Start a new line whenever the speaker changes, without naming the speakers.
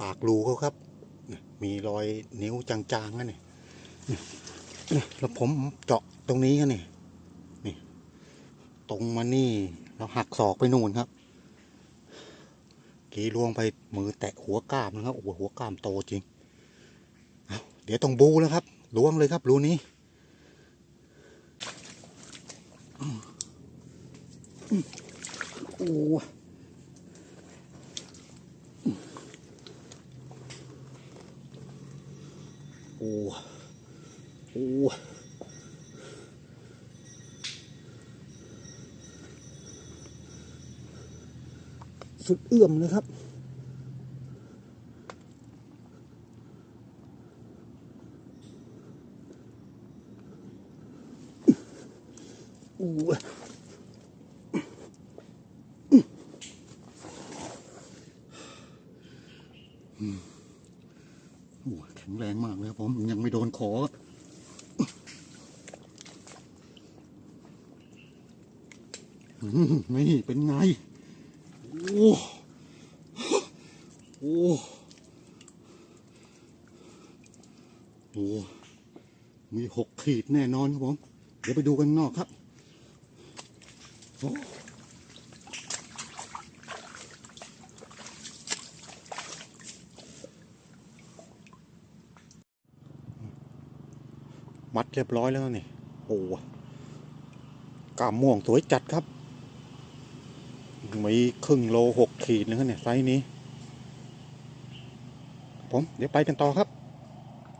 ปากรูเขาครับ มีรอยนิ้วจางๆนั่นนี่แล้วผมเจาะตรงนี้ครับนี่นี่ ตรงมานี่เราหักศอกไปนู่นครับกีลวงไปมือแตะหัวกล้ามนะครับโอ้โหหัวกล้ามโตจริงเเดี๋ยวต้องบูแล้วครับล้วงเลยครับรูนี้โอ้ โอ้โอ้สุดเอื้อมเลยครับ โอ้ โอ้แข็งแรงมากเลยครับผมยังไม่โดนขออืมนี่เป็นไง โอ้โอ้โอ้มีหกขีดแน่นอนครับผม เดี๋ยวไปดูกันนอกครับโอ้ มัดเรียบร้อยแล้วนี่โอ้กามม่วงสวยจัดครับ มีครึ่งโลหกขีดนะครับเนี่ยไซส์นี้ ผมเดี๋ยวไปกันต่อครับ